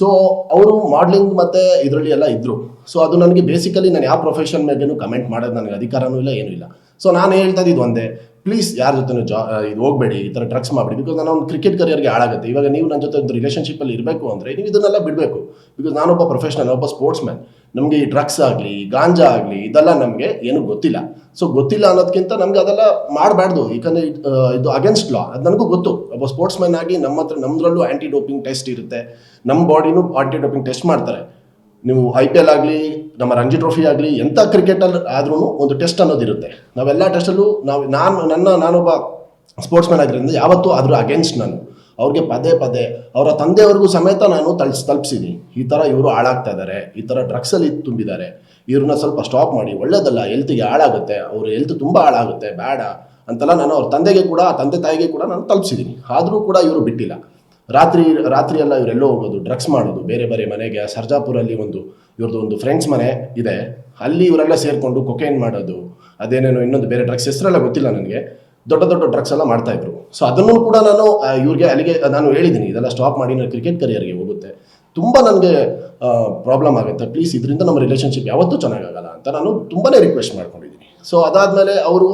So ಅವರು modelling ಮತ್ತೆ ಇದರಲ್ಲಿ ಎಲ್ಲ ಇದ್ರು. ಸೊ ಅದು ನನಗೆ ಬೇಸಿಕಲಿ ನಾನು ಯಾವ ಪ್ರೊಫೆಷನ್ ಮೇಲೆ ಕಮೆಂಟ್ ಮಾಡೋದು ನನಗೆ ಅಧಿಕಾರನೂ ಇಲ್ಲ, ಏನೂ ಇಲ್ಲ. ಸೊ ನಾನು ಹೇಳ್ತಾ ಇದು ಒಂದೇ. ಪ್ಲೀಸ್ ಯಾರ ಜೊತೆ ಜಾ ಇದು ಹೋಗಬೇಡಿ, ಈ ಥರ ಡ್ರಗ್ಸ್ ಮಾಡಬೇಡಿ ಬಿಕಾಸ್ ನಾನು ಒಂದು ಕ್ರಿಕೆಟ್ ಕರಿಯರ್ಗೆ ಹಾಳಾಗುತ್ತೆ. ಇವಾಗ ನೀವು ನನ್ನ ಜೊತೆ ಒಂದು ರಿಲೇಷನ್ಶಿಪ್ಪಲ್ಲಿ ಇರಬೇಕು ಅಂದರೆ ನೀವು ಇದನ್ನೆಲ್ಲ ಬಿಡಬೇಕು. ಬಿಕಾಸ್ ನಾನೊಬ್ಬ ಪ್ರೊಫೆಷನಲ್ ಒಬ್ಬ ಸ್ಪೋರ್ಟ್ಸ್ ಮ್ಯಾನ್ ನಮಗೆ ಈ ಡ್ರಗ್ಸ್ ಆಗಲಿ, ಗಾಂಜಾ ಆಗಲಿ, ಇದೆಲ್ಲ ನಮಗೆ ಏನು ಗೊತ್ತಿಲ್ಲ. ಸೊ ಗೊತ್ತಿಲ್ಲ ಅನ್ನೋದಕ್ಕಿಂತ ನಮ್ಗೆ ಅದೆಲ್ಲ ಮಾಡಬಾರ್ದು. ಯಾಕಂದರೆ ಇದು ಅಗೇನ್ಸ್ಟ್ ಲಾ ಅದು ನನಗೂ ಗೊತ್ತು. ಒಬ್ಬ ಸ್ಪೋರ್ಟ್ಸ್ ಮ್ಯಾನ್ ಆಗಿ ನಮ್ಮ ಹತ್ರ ನಮ್ಮದ್ರಲ್ಲೂ ಆ್ಯಂಟಿ ಡೋಪಿಂಗ್ ಟೆಸ್ಟ್ ಇರುತ್ತೆ. ನಮ್ಮ ಬಾಡಿನೂ ಆಂಟಿ ಡೋಪಿಂಗ್ ಟೆಸ್ಟ್ ಮಾಡ್ತಾರೆ. ನೀವು ಐ ಪಿ ಎಲ್ ಆಗಲಿ, ನಮ್ಮ ರಂಜಿ ಟ್ರೋಫಿ ಆಗಲಿ ಎಂಥ ಕ್ರಿಕೆಟಲ್ಲಿ ಆದ್ರೂ ಒಂದು ಟೆಸ್ಟ್ ಅನ್ನೋದಿರುತ್ತೆ ನಾವೆಲ್ಲ ಟೆಸ್ಟಲ್ಲೂ ನಾವು, ನಾನು, ನನ್ನ, ನಾನೊಬ್ಬ ಸ್ಪೋರ್ಟ್ಸ್ ಮ್ಯಾನ್ ಆಗಿರೋದ್ರಿಂದ ಯಾವತ್ತೂ ಅದ್ರ ಅಗೇನ್ಸ್ಟ್ ನಾನು. ಅವ್ರಿಗೆ ಪದೇ ಪದೇ, ಅವರ ತಂದೆಯವ್ರಿಗೂ ಸಮೇತ ನಾನು ತಲ್ಸ್ ತಲುಪಿಸಿದ್ದೀನಿ ಈ ಥರ ಇವರು ಹಾಳಾಗ್ತಾ ಇದ್ದಾರೆ ಈ ಥರ ಡ್ರಗ್ಸಲ್ಲಿ ತುಂಬಿದ್ದಾರೆ. ಇವ್ರನ್ನ ಸ್ವಲ್ಪ ಸ್ಟಾಪ್ ಮಾಡಿ. ಒಳ್ಳೇದಲ್ಲ ಹೆಲ್ತಿಗೆ ಹಾಳಾಗುತ್ತೆ. ಅವ್ರ ಹೆಲ್ತ್ ತುಂಬ ಹಾಳಾಗುತ್ತೆ, ಬೇಡ ಅಂತೆಲ್ಲ ನಾನು ಅವ್ರ ತಂದೆಗೆ ಕೂಡ, ತಂದೆ ತಾಯಿಗೆ ಕೂಡ ನಾನು ತಲುಪಿಸಿದ್ದೀನಿ ಆದರೂ ಕೂಡ ಇವರು ಬಿಟ್ಟಿಲ್ಲ. ರಾತ್ರಿ ರಾತ್ರಿ ಎಲ್ಲ ಇವರೆಲ್ಲೋ ಹೋಗೋದು ಡ್ರಗ್ಸ್ ಮಾಡೋದು, ಬೇರೆ ಬೇರೆ ಮನೆಗೆ, ಸರ್ಜಾಪುರಲ್ಲಿ ಒಂದು ಇವ್ರದ್ದು ಒಂದು ಫ್ರೆಂಡ್ಸ್ ಮನೆ ಇದೆ. ಅಲ್ಲಿ ಇವರೆಲ್ಲ ಸೇರಿಕೊಂಡು ಕೊಕೈನ್ ಮಾಡೋದು, ಅದೇನೇನೋ ಇನ್ನೊಂದು ಬೇರೆ ಡ್ರಗ್ಸ್ ಹೆಸರೆಲ್ಲ ಗೊತ್ತಿಲ್ಲ ನನಗೆ. ದೊಡ್ಡ ದೊಡ್ಡ ಡ್ರಗ್ಸ್ ಎಲ್ಲ ಮಾಡ್ತಾ ಇದ್ರು. ಸೊ ಅದನ್ನು ಕೂಡ ನಾನು ಇವ್ರಿಗೆ ಅಲ್ಲಿಗೆ, ನಾನು ಹೇಳಿದ್ದೀನಿ ಇದೆಲ್ಲ ಸ್ಟಾಪ್ ಮಾಡಿ ನಾನು ಕ್ರಿಕೆಟ್ ಕರಿಯರ್ಗೆ ಹೋಗುತ್ತೆ. ತುಂಬ ನನಗೆ ಪ್ರಾಬ್ಲಮ್ ಆಗುತ್ತೆ. ಪ್ಲೀಸ್ ಇದರಿಂದ ನಮ್ಮ ರಿಲೇಷನ್ಶಿಪ್ ಯಾವತ್ತೂ ಚೆನ್ನಾಗಾಗಲ್ಲ ಅಂತ ನಾನು ತುಂಬಾ ರಿಕ್ವೆಸ್ಟ್ ಮಾಡ್ಕೊಂಡಿದ್ದೀನಿ ಸೊ ಅದಾದಮೇಲೆ ಅವರು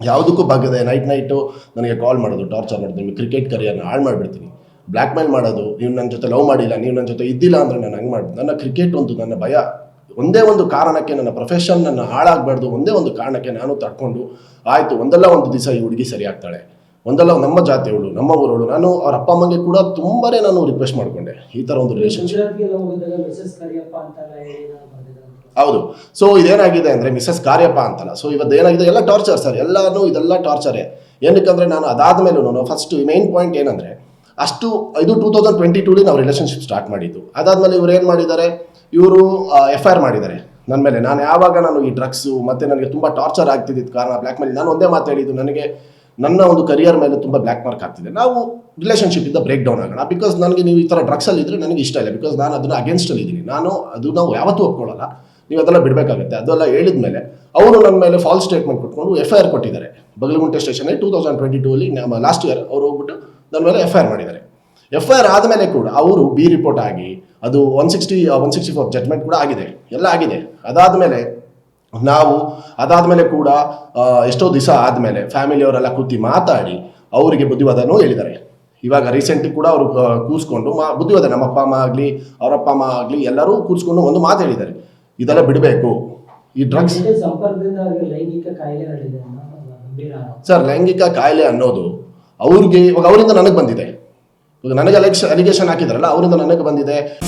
ಯಾವುದಕ್ಕೂ ಬಗ್ಗದೆ ನೈಟ್ ನೈಟು ನನಗೆ ಕಾಲ್ ಮಾಡೋದು ಟಾರ್ಚರ್ ಮಾಡೋದು, ನಿಮಗೆ ಕ್ರಿಕೆಟ್ ಕರಿಯರ್ನ ಹಾಳು ಮಾಡಿಬಿಡ್ತೀನಿ. ಬ್ಲ್ಯಾಕ್ ಮೇಲ್ ಮಾಡೋದು, ನೀವು ನನ್ನ ಜೊತೆ ಲವ್ ಮಾಡಿಲ್ಲ, ನೀವು ನನ್ನ ಜೊತೆ ಇದ್ದಿಲ್ಲ ಅಂದರೆ ನಾನು ಹಂಗೆ ಮಾಡಿ ನನ್ನ ಕ್ರಿಕೆಟ್ ಒಂದು ನನ್ನ ಭಯ. ಒಂದೇ ಒಂದು ಕಾರಣಕ್ಕೆ ನನ್ನ ಪ್ರೊಫೆಷನ್ ನನ್ನ ಹಾಳಾಗಬಾರ್ದು, ಒಂದೇ ಒಂದು ಕಾರಣಕ್ಕೆ ನಾನು ತಡ್ಕೊಂಡು, ಆಯಿತು, ಒಂದಲ್ಲ ಒಂದು ದಿವಸ ಈ ಹುಡುಗಿ ಸರಿ ಆಗ್ತಾಳೆ ಒಂದಲ್ಲ ನಮ್ಮ ಜಾತಿಯವಳು ನಮ್ಮ ಊರವಳು, ನಾನು ಅವ್ರ ಅಪ್ಪ ಅಮ್ಮಂಗೆ ಕೂಡ ತುಂಬಾ ನಾನು ರಿಕ್ವೆಸ್ಟ್ ಮಾಡಿಕೊಂಡೆ, ಈ ಥರ ಒಂದು ಬರ್ದಿದ್ದಾರೆ ಹೌದು. ಸೊ ಇದೇನಾಗಿದೆ ಅಂದರೆ ಮಿಸಸ್ ಕಾರ್ಯಪ್ಪ ಅಂತಲ್ಲ ಸೊ ಇವತ್ತು ಏನಾಗಿದೆ, ಎಲ್ಲ ಟಾರ್ಚರ್ ಸರ್ ಎಲ್ಲಾನು ಇದೆಲ್ಲ ಟಾರ್ಚರೇ ಏನಕ್ಕಂದ್ರೆ ನಾನು ಅದಾದ ಮೇಲೂ ಫಸ್ಟ್ ಮೇನ್ ಪಾಯಿಂಟ್ ಏನಂದ್ರೆ ಅಷ್ಟು ಇದು ಟೂ ತೌಸಂಡ್ ಟ್ವೆಂಟಿ ಟೂಲಿ ನಾವು ರಿಲೇಷನ್ಶಿಪ್ ಸ್ಟಾರ್ಟ್ ಮಾಡಿದ್ದು. ಅದಾದಮೇಲೆ ಇವ್ರು ಏನು ಮಾಡಿದ್ದಾರೆ? ಇವರು ಎಫ್ ಐ ಆರ್ ಮಾಡಿದ್ದಾರೆ ನನ್ನ ಮೇಲೆ. ನಾನು ಯಾವಾಗ ನಾನು ಈ ಡ್ರಗ್ಸು ಮತ್ತು ನನಗೆ ತುಂಬ ಟಾರ್ಚರ್ ಆಗ್ತಿದ್ದಿದ್ದು ಕಾರಣ ಬ್ಲ್ಯಾಕ್ ಮೇಲ್ ನಾನು ಒಂದೇ ಮಾತು ನನಗೆ ನನ್ನ ಒಂದು ಕರಿಯರ್ ಮೇಲೆ ತುಂಬ ಬ್ಲ್ಯಾಕ್ ಮಾರ್ಕ್ ಆಗ್ತಿದೆ. ನಾವು ರಿಲೇಷನ್ಶಿಪ್ ಇಂದ ಬ್ರೇಕ್ ಡೌನ್ ಆಗೋಣ. ಬಿಕಾಸ್ ನನಗೆ ನೀವು ಈ ಥರ ಡ್ರಗ್ಸಲ್ಲಿ ಇದ್ದರೆ ನನಗೆ ಇಷ್ಟ ಇಲ್ಲ. ಬಿಕಾಸ್ ನಾನು ಅದನ್ನು ಅಗೇನ್ಸ್ಟಲ್ಲಿ ಇದ್ದೀನಿ. ನಾನು ಅದು ನಾವು ಯಾವತ್ತೂ ಒಪ್ಕೊಳ್ಳಲ್ಲ. ನೀವು ಅದೆಲ್ಲ ಬಿಡಬೇಕಾಗುತ್ತೆ. ಅದೆಲ್ಲ ಹೇಳಿದ ಮೇಲೆ ಅವರು ನನ್ನ ಮೇಲೆ ಫಾಲ್ಸ್ ಸ್ಟೇಟ್ಮೆಂಟ್ ಕೊಟ್ಕೊಂಡು ಎಫ್ ಐ ಆರ್ ಕೊಟ್ಟಿದ್ದಾರೆ. Bagalagunte station two thousand twenty ನಮ್ಮ ಲಾಸ್ಟ್ ಇಯರ್ ಅವರು ಹೋಗ್ಬಿಟ್ಟು ನನ್ನ ಮೇಲೆ ಎಫ್ ಐ ಆರ್ ಮಾಡಿದ್ದಾರೆ. ಎಫ್ ಐ ಆರ್ ಆದಮೇಲೆ ಕೂಡ ಅವರು ಬಿ ರಿಪೋರ್ಟ್ ಆಗಿ ಅದು one sixty one sixty four judgement ಕೂಡ ಆಗಿದೆ. ಎಲ್ಲ ಆಗಿದೆ. ಅದಾದಮೇಲೆ ನಾವು ಅದಾದಮೇಲೆ ಕೂಡ ಎಷ್ಟೋ ದಿವಸ ಆದಮೇಲೆ ಫ್ಯಾಮಿಲಿಯವರೆಲ್ಲ ಕೂತಿ ಮಾತಾಡಿ ಅವರಿಗೆ ಬುದ್ಧಿವಾದನು ಹೇಳಿದ್ದಾರೆ. ಇವಾಗ ರೀಸೆಂಟ್ ಕೂಡ ಅವರು ಕೂಸ್ಕೊಂಡು ಮಾ ಬುದ್ಧಿವಾದ ನಮ್ಮ ಅಪ್ಪ ಅಮ್ಮ ಆಗಲಿ ಅವ್ರ ಅಪ್ಪ ಅಮ್ಮ ಆಗಲಿ ಎಲ್ಲರೂ ಕೂರಿಸ್ಕೊಂಡು ಒಂದು ಮಾತು ಹೇಳಿದ್ದಾರೆ. ಇದೆಲ್ಲ ಬಿಡಬೇಕು. ಈ ಡ್ರಗ್ಸ್. ಸರ್ ಲೈಂಗಿಕ ಕಾಯಿಲೆ ಅನ್ನೋದು ಅವ್ರಿಗೆ ಇವಾಗ ಅವರಿಂದ ನನಗೆ ಬಂದಿದೆ. ಇವಾಗ ನನಗೆ ಅಲೆಕ್ಷ ಅಲಿಗೇಷನ್ ಹಾಕಿದಾರಲ್ಲ ಅವರಿಂದ ನನಗೆ ಬಂದಿದೆ.